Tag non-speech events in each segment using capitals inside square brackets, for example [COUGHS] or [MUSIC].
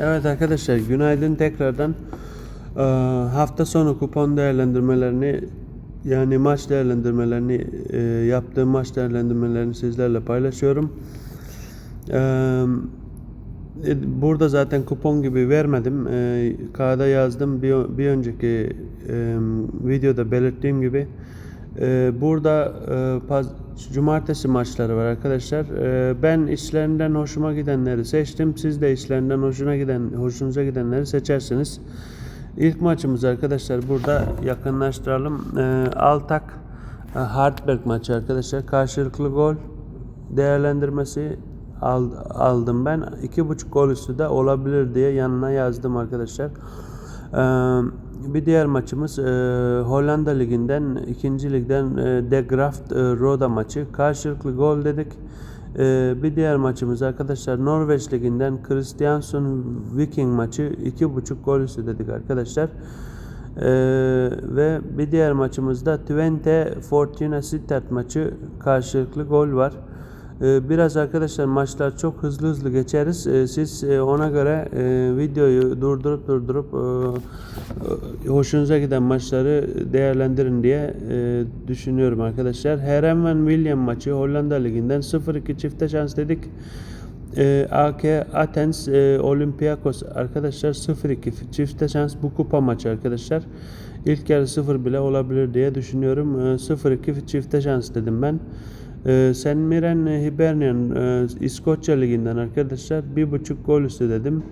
Evet arkadaşlar günaydın tekrardan. Ee, hafta sonu kupon değerlendirmelerini yani maç değerlendirmelerini e, yaptığım maç değerlendirmelerini sizlerle paylaşıyorum. Ee, e, burada zaten kupon gibi vermedim. Ee, kağıda yazdım. Bir, bir önceki e, videoda belirttiğim gibi. Ee, burada e, cumartesi maçları var arkadaşlar. Ee, ben içlerinden hoşuma gidenleri seçtim. Siz de içlerinden hoşuna giden, hoşunuza gidenleri seçersiniz. İlk maçımız arkadaşlar burada yakınlaştıralım. Ee, Altak e, Hartberg maçı arkadaşlar. Karşılıklı gol değerlendirmesi al- aldım ben. iki buçuk gol üstü de olabilir diye yanına yazdım arkadaşlar. Bir diğer maçımız e, Hollanda Ligi'nden, ikinci ligden e, De Graft e, Roda maçı. Karşılıklı gol dedik. Ee, bir diğer maçımız arkadaşlar Norveç Ligi'nden Kristiansund Viking maçı. iki buçuk gol üstü dedik arkadaşlar. Ee, ve bir diğer maçımızda Twente Fortuna Sittard maçı karşılıklı gol var. Ee, biraz arkadaşlar maçlar çok hızlı hızlı geçeriz. Ee, siz e, ona göre e, videoyu durdurup durdurup e, hoşunuza giden maçları değerlendirin diye düşünüyorum arkadaşlar. Herenven William maçı Hollanda Ligi'nden 0-2 çifte şans dedik. E, AK Athens Olympiakos arkadaşlar 0-2 çifte şans bu kupa maçı arkadaşlar. İlk yarı 0 bile olabilir diye düşünüyorum. E, 0-2 çifte şans dedim ben. E, Sen Miren Hibernian e, İskoçya Ligi'nden arkadaşlar 1.5 gol üstü dedim.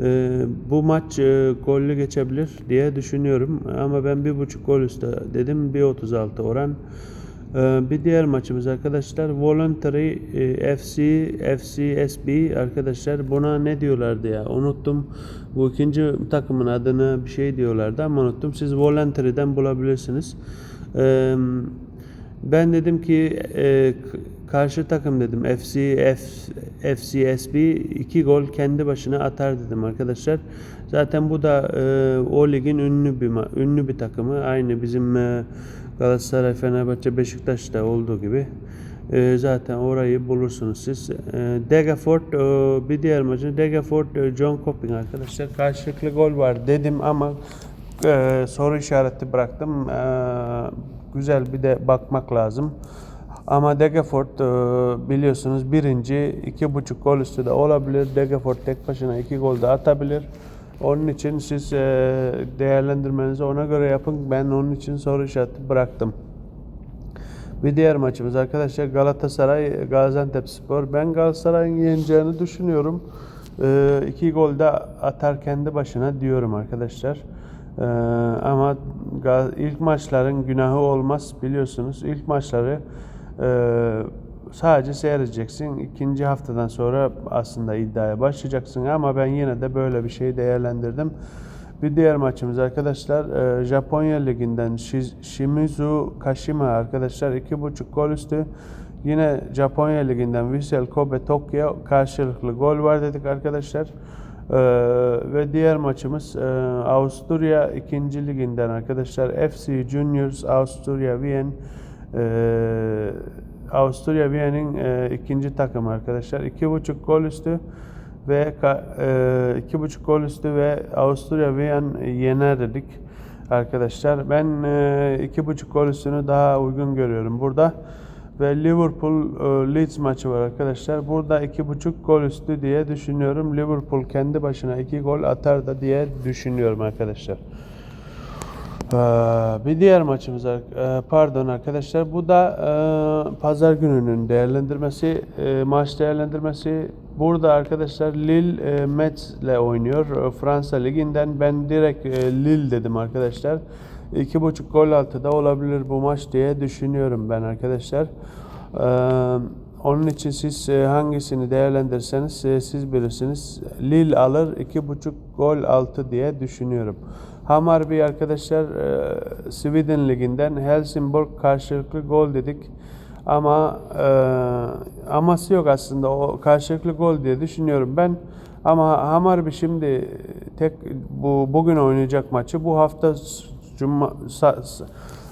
E, bu maç e, gollü geçebilir diye düşünüyorum. Ama ben 1.5 gol üstü dedim. 1.36 oran. Ee, Bir diğer maçımız arkadaşlar Voluntary e, FC FCSB arkadaşlar buna ne diyorlardı ya unuttum bu ikinci takımın adını bir şey diyorlardı ama unuttum siz Voluntary'den bulabilirsiniz Ee, ben dedim ki e, karşı takım dedim FC F, FCSB iki gol kendi başına atar dedim arkadaşlar zaten bu da e, o ligin ünlü bir ünlü bir takımı aynı bizim e, Galatasaray, Fenerbahçe, Beşiktaş'ta olduğu gibi e, zaten orayı bulursunuz siz. E, Degafort e, bir diğer maçı Degafort e, John Copping arkadaşlar karşılıklı gol var dedim ama e, soru işareti bıraktım. E, güzel bir de bakmak lazım. Ama Degafort e, biliyorsunuz birinci iki buçuk gol üstü de olabilir. Degafort tek başına iki gol de atabilir. Onun için siz e, değerlendirmenizi ona göre yapın. Ben onun için soru işareti bıraktım. Bir diğer maçımız arkadaşlar Galatasaray Gaziantepspor. Ben Galatasaray'ın yeneceğini düşünüyorum. Ee, iki gol de atar kendi başına diyorum arkadaşlar. Ee, ama ilk maçların günahı olmaz biliyorsunuz. İlk maçları e, sadece seyredeceksin. İkinci haftadan sonra aslında iddiaya başlayacaksın ama ben yine de böyle bir şey değerlendirdim. Bir diğer maçımız arkadaşlar e, Japonya Ligi'nden Shimizu Kashima arkadaşlar 2.5 gol üstü. Yine Japonya Ligi'nden Vissel Kobe Tokyo karşılıklı gol var dedik arkadaşlar. E, ve diğer maçımız e, Avusturya 2. Liginden arkadaşlar FC Juniors Avusturya Wien e, Avusturya Wien'in e, ikinci takımı arkadaşlar. 2.5 gol üstü ve e, iki buçuk gol üstü ve Avusturya Wien yener dedik arkadaşlar. Ben e, iki buçuk gol üstünü daha uygun görüyorum burada. Ve Liverpool e, Leeds maçı var arkadaşlar. Burada iki buçuk gol üstü diye düşünüyorum. Liverpool kendi başına iki gol atar da diye düşünüyorum arkadaşlar. Ee, Bir diğer maçımız e, pardon arkadaşlar bu da e, pazar gününün değerlendirmesi e, maç değerlendirmesi burada arkadaşlar Lille e, Metz ile oynuyor E, Fransa liginden ben direkt e, Lille dedim arkadaşlar iki buçuk gol altı da olabilir bu maç diye düşünüyorum ben arkadaşlar Ee, onun için siz e, hangisini değerlendirirseniz e, siz bilirsiniz Lille alır iki buçuk gol altı diye düşünüyorum. Hammarby arkadaşlar e, Sweden liginden Helsingborg karşılıklı gol dedik. Ama e, aması yok aslında o karşılıklı gol diye düşünüyorum ben. Ama Hammarby şimdi tek bu bugün oynayacak maçı bu hafta cuma sa- s-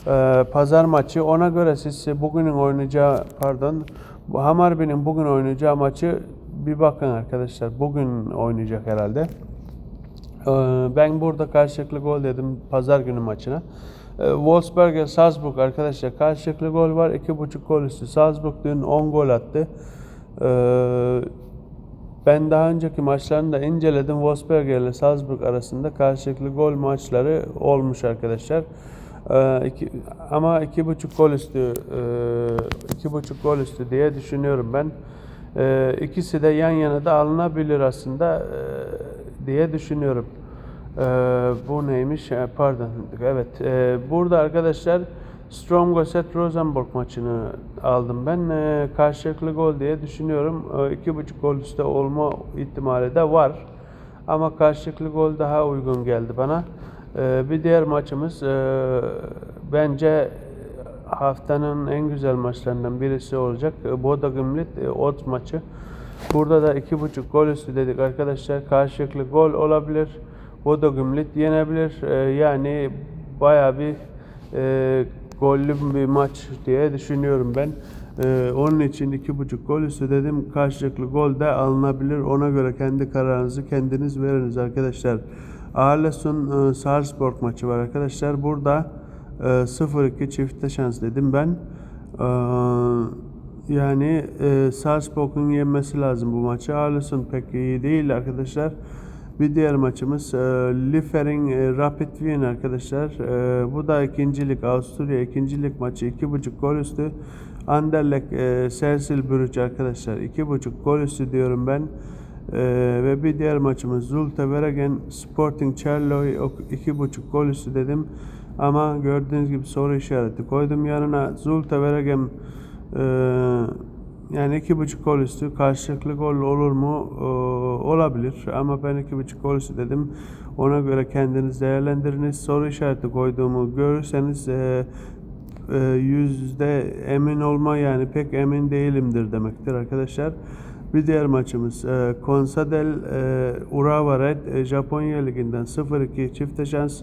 e, pazar maçı ona göre siz bugünün oynayacağı pardon bu Hammarby'nin bugün oynayacağı maçı bir bakın arkadaşlar. Bugün oynayacak herhalde. Ee, Ben burada karşılıklı gol dedim pazar günü maçına. Ee, Wolfsburg Salzburg arkadaşlar karşılıklı gol var. 2.5 gol üstü. Salzburg dün 10 gol attı. Ee, Ben daha önceki maçlarını da inceledim. Wolfsburg ile Salzburg arasında karşılıklı gol maçları olmuş arkadaşlar. Ee, iki, ama iki buçuk gol üstü e, iki buçuk gol üstü diye düşünüyorum ben. Ee, ikisi de yan yana da alınabilir aslında e, diye düşünüyorum. Ee, bu neymiş? Pardon. Evet. Ee, burada arkadaşlar Stromgoset Rosenborg maçını aldım ben. Ee, karşılıklı gol diye düşünüyorum. Ee, iki buçuk gol üstte olma ihtimali de var. Ama karşılıklı gol daha uygun geldi bana. Ee, bir diğer maçımız e, bence haftanın en güzel maçlarından birisi olacak. Boda Gimlit e, Odds maçı. Burada da iki buçuk gol üstü dedik arkadaşlar. Karşılıklı gol olabilir. Boda Gimlit yenebilir. Ee, yani baya bir e, gollü bir maç diye düşünüyorum ben. Ee, onun için iki buçuk gol üstü dedim. Karşılıklı gol de alınabilir. Ona göre kendi kararınızı kendiniz veriniz arkadaşlar. Arles'un e, Salzburg maçı var arkadaşlar. Burada e, 0-2 çifte şans dedim ben. Ee, yani e, Salzburg'un yenmesi lazım bu maçı. Arles'un pek iyi değil arkadaşlar. Bir diğer maçımız e, Liefering e, Rapid Wien arkadaşlar. E, bu da ikincilik Avusturya ikincilik maçı 2.5 gol üstü. Anderlecht e, Sersilbrüch arkadaşlar 2.5 gol üstü diyorum ben. E, ve bir diğer maçımız Zulte Waregem Sporting Charleroi 2.5 gol üstü dedim. Ama gördüğünüz gibi soru işareti koydum yanına. Zulte Waregem e, yani iki buçuk gol üstü karşılıklı gol olur mu? Ee, olabilir ama ben iki buçuk gol üstü dedim. Ona göre kendiniz değerlendiriniz. Soru işareti koyduğumu görürseniz e, e, yüzde emin olma yani pek emin değilimdir demektir arkadaşlar. Bir diğer maçımız e, Consadel e, Urawa Red e, Japonya Ligi'nden 0-2 çifte şans.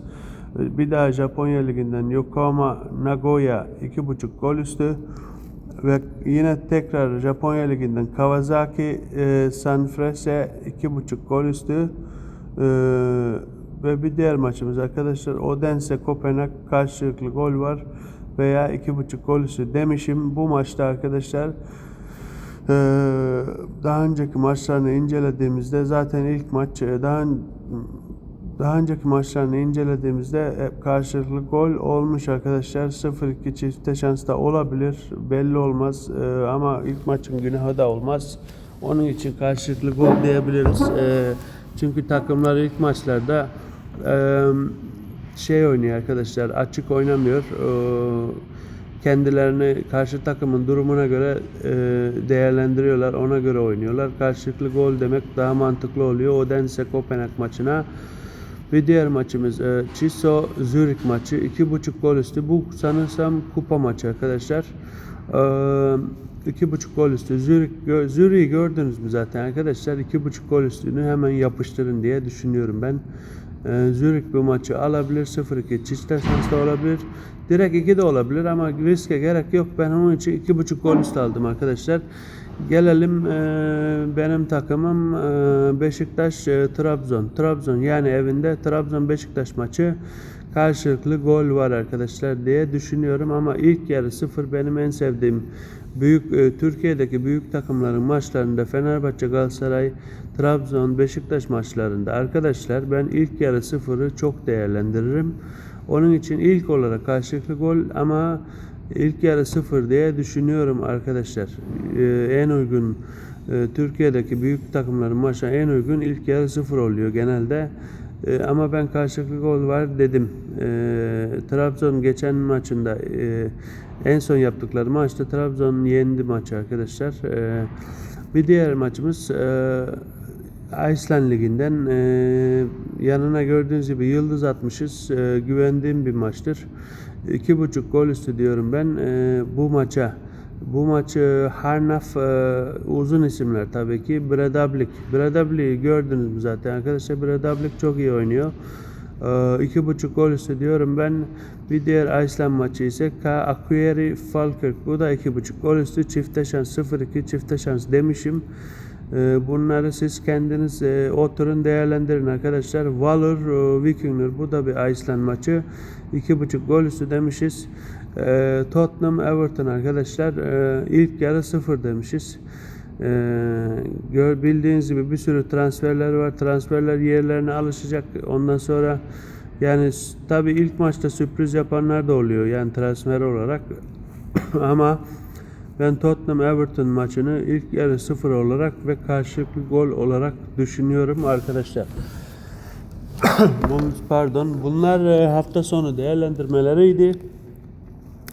E, Bir daha Japonya Ligi'nden Yokohama Nagoya 2.5 gol üstü. Ve yine tekrar Japonya Ligi'nden Kawasaki e, Sanfrecce 2.5 gol üstü. E, ve bir diğer maçımız arkadaşlar Odense Kopenhag karşılıklı gol var veya 2.5 gol üstü demişim. Bu maçta arkadaşlar e, daha önceki maçlarını incelediğimizde zaten ilk maç e, daha daha önceki maçlarını incelediğimizde hep karşılıklı gol olmuş arkadaşlar. 0-2 çifte şans da olabilir. Belli olmaz Ee, ama ilk maçın günahı da olmaz. Onun için karşılıklı gol diyebiliriz. Ee, çünkü takımlar ilk maçlarda e, şey oynuyor arkadaşlar. Açık oynamıyor. Ee, kendilerini karşı takımın durumuna göre e, değerlendiriyorlar. Ona göre oynuyorlar. Karşılıklı gol demek daha mantıklı oluyor. Odense Kopenhag maçına bir diğer maçımız e, Chiso Zürich maçı. 2.5 gol üstü. Bu sanırsam kupa maçı arkadaşlar. E, 2.5 gol üstü. Zürich, gö- Zürich'i gördünüz mü zaten arkadaşlar? 2.5 gol üstünü hemen yapıştırın diye düşünüyorum ben. E, Zürich bu maçı alabilir. 0-2 çifte şans da olabilir. Direkt 2 de olabilir ama riske gerek yok. Ben onun için 2.5 gol üstü aldım arkadaşlar. Gelelim e, benim takımım e, Beşiktaş e, Trabzon. Trabzon yani evinde Trabzon Beşiktaş maçı karşılıklı gol var arkadaşlar diye düşünüyorum ama ilk yarı sıfır benim en sevdiğim büyük e, Türkiye'deki büyük takımların maçlarında Fenerbahçe, Galatasaray, Trabzon, Beşiktaş maçlarında arkadaşlar ben ilk yarı sıfırı çok değerlendiririm. Onun için ilk olarak karşılıklı gol ama ilk yarı sıfır diye düşünüyorum arkadaşlar. Ee, en uygun e, Türkiye'deki büyük takımların maçına en uygun ilk yarı sıfır oluyor genelde. Ee, ama ben karşılıklı gol var dedim. Ee, Trabzon geçen maçında e, en son yaptıkları maçta Trabzon yendi maçı arkadaşlar. Ee, bir diğer maçımız e, Iceland Ligi'nden e, yanına gördüğünüz gibi yıldız atmışız. E, güvendiğim bir maçtır. İki buçuk gol üstü diyorum ben e, bu maça. Bu maçı Harnaf e, uzun isimler tabii ki. Bredablik. Bredablik'i gördünüz mü zaten arkadaşlar? Bredablik çok iyi oynuyor. E, iki buçuk gol üstü diyorum ben. Bir diğer Iceland maçı ise K. Aquieri Falkirk. Bu da iki buçuk gol üstü. Çifte şans 0-2 çifte şans demişim. Ee, bunları siz kendiniz e, oturun değerlendirin arkadaşlar. Valur e, Vikingur bu da bir Iceland maçı. 2.5 gol üstü demişiz. Ee, Tottenham Everton arkadaşlar e, ilk yarı 0 demişiz. Ee, gör bildiğiniz gibi bir sürü transferler var. Transferler yerlerine alışacak. Ondan sonra yani tabi ilk maçta sürpriz yapanlar da oluyor yani transfer olarak. [COUGHS] Ama ben Tottenham Everton maçını ilk yarı 0 olarak ve karşılıklı gol olarak düşünüyorum arkadaşlar. [COUGHS] Pardon. Bunlar e, hafta sonu değerlendirmeleriydi.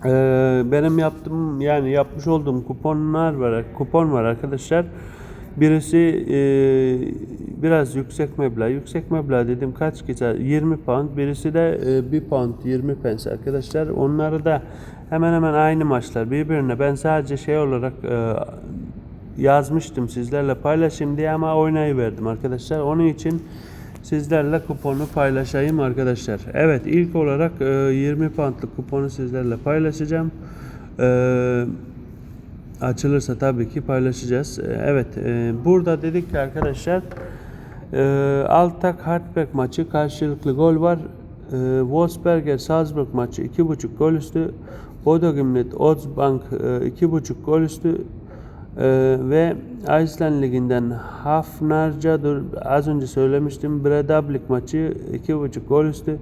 Ee, benim yaptığım yani yapmış olduğum kuponlar var kupon var arkadaşlar. Birisi e, biraz yüksek meblağ. Yüksek meblağ dedim kaç kişi? 20 pound. Birisi de e, 1 pound 20 pence arkadaşlar. Onları da hemen hemen aynı maçlar birbirine. Ben sadece şey olarak e, yazmıştım sizlerle paylaşayım diye ama oynayıverdim arkadaşlar. Onun için sizlerle kuponu paylaşayım arkadaşlar. Evet ilk olarak e, 20 poundlık kuponu sizlerle paylaşacağım. E, açılırsa tabii ki paylaşacağız. E, evet e, burada dedik ki arkadaşlar e, Altak Hartberg maçı karşılıklı gol var. E, Wolfsberger Salzburg maçı 2.5 gol üstü. Bodo Gimlet Oddsbank e, 2.5 gol üstü. Ee, ve Iceland Ligi'nden Hafnarcadır az önce söylemiştim Bredablik maçı 2.5 gol üstü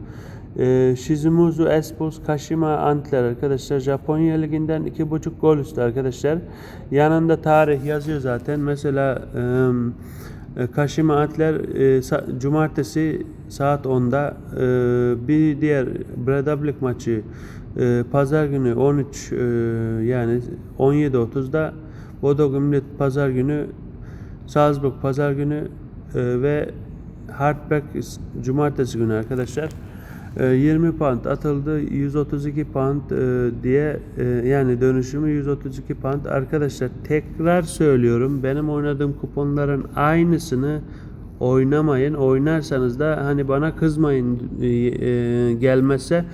ee, Shizumizu Espos Kashima Antler arkadaşlar. Japonya Ligi'nden 2.5 gol üstü arkadaşlar. Yanında tarih yazıyor zaten. Mesela e, Kashima Antler e, cumartesi saat 10'da e, bir diğer Bredablik maçı e, pazar günü 13 e, yani 17.30'da Bodo Gimlet pazar günü, Salzburg pazar günü e, ve Hartberg cumartesi günü arkadaşlar. E, 20 pound atıldı. 132 pound e, diye e, yani dönüşümü 132 pound. Arkadaşlar tekrar söylüyorum. Benim oynadığım kuponların aynısını oynamayın. Oynarsanız da hani bana kızmayın e, gelmezse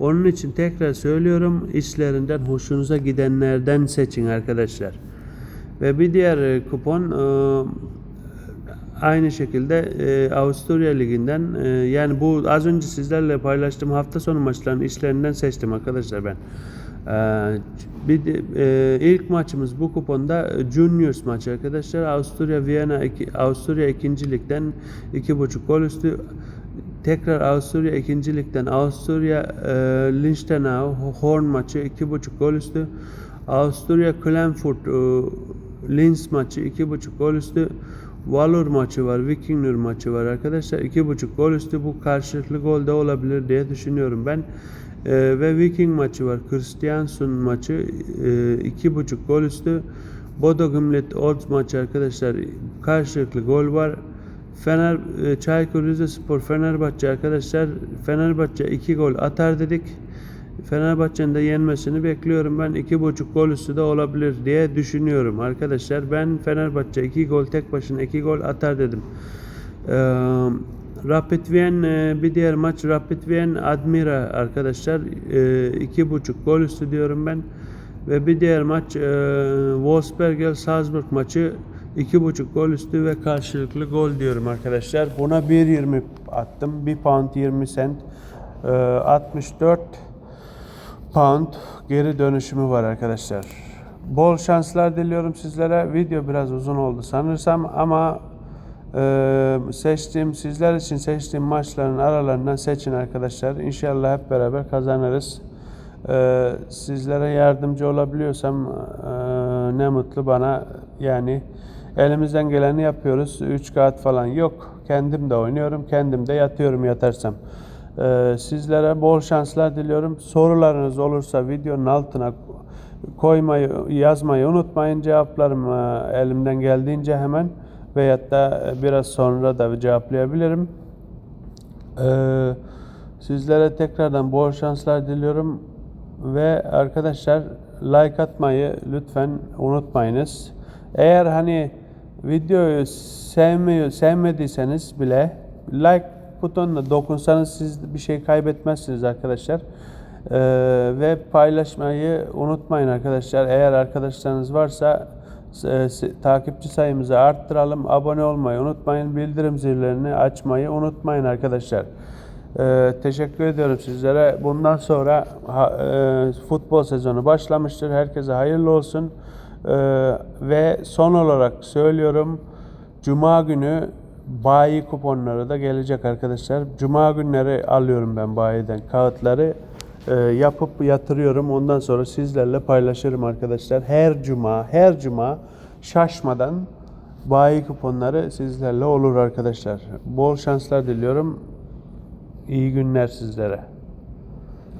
onun için tekrar söylüyorum işlerinden hoşunuza gidenlerden seçin arkadaşlar. Ve bir diğer kupon aynı şekilde e, Avusturya Ligi'nden e, yani bu az önce sizlerle paylaştığım hafta sonu maçlarının işlerinden seçtim arkadaşlar ben. E, bir de, e, ilk maçımız bu kuponda Juniors maçı arkadaşlar. Avusturya Viyana iki, Avusturya 2. ligden 2.5 gol üstü Tekrar Avusturya 2. ligden Avusturya e, Liechtenau Horn maçı 2.5 gol üstü. Avusturya Klagenfurt e, Linz maçı 2.5 gol üstü. Valur maçı var, Vikingur maçı var arkadaşlar. 2.5 gol üstü bu karşılıklı gol de olabilir diye düşünüyorum ben. E, ve Viking maçı var. Kristiansund maçı e, 2.5 gol üstü. Bodo Gimlet Odds maçı arkadaşlar. Karşılıklı gol var. Fener e, Çaykur Rizespor Fenerbahçe arkadaşlar Fenerbahçe 2 gol atar dedik. Fenerbahçe'nin de yenmesini bekliyorum. Ben 2.5 gol üstü de olabilir diye düşünüyorum arkadaşlar. Ben Fenerbahçe 2 gol tek başına 2 gol atar dedim. Ee, Rapid Wien e, bir diğer maç Rapid Wien Admira arkadaşlar e, iki buçuk gol üstü diyorum ben ve bir diğer maç e, Wolfsberger Salzburg maçı iki buçuk gol üstü ve karşılıklı gol diyorum arkadaşlar buna 1.20 attım 1 pound 20 cent e, 64 pound geri dönüşümü var arkadaşlar. Bol şanslar diliyorum sizlere. Video biraz uzun oldu sanırsam ama e, seçtiğim sizler için seçtiğim maçların aralarından seçin arkadaşlar. İnşallah hep beraber kazanırız. E, sizlere yardımcı olabiliyorsam e, ne mutlu bana. Yani elimizden geleni yapıyoruz. 3 kağıt falan yok. Kendim de oynuyorum. Kendim de yatıyorum yatarsam. Ee, sizlere bol şanslar diliyorum. Sorularınız olursa videonun altına koymayı, yazmayı unutmayın. Cevaplarım e, elimden geldiğince hemen veyahut da biraz sonra da cevaplayabilirim. Ee, sizlere tekrardan bol şanslar diliyorum ve arkadaşlar like atmayı lütfen unutmayınız. Eğer hani videoyu sevmiyor, sevmediyseniz bile like butonuna dokunsanız siz bir şey kaybetmezsiniz arkadaşlar. Ee, ve paylaşmayı unutmayın arkadaşlar. Eğer arkadaşlarınız varsa e, takipçi sayımızı arttıralım. Abone olmayı unutmayın. Bildirim zillerini açmayı unutmayın arkadaşlar. Ee, teşekkür ediyorum sizlere. Bundan sonra ha- e, futbol sezonu başlamıştır. Herkese hayırlı olsun. Ee, ve son olarak söylüyorum. Cuma günü bayi kuponları da gelecek arkadaşlar. Cuma günleri alıyorum ben bayiden kağıtları. e, yapıp yatırıyorum. Ondan sonra sizlerle paylaşırım arkadaşlar. Her cuma, her cuma şaşmadan bayi kuponları sizlerle olur arkadaşlar. Bol şanslar diliyorum. İyi günler sizlere.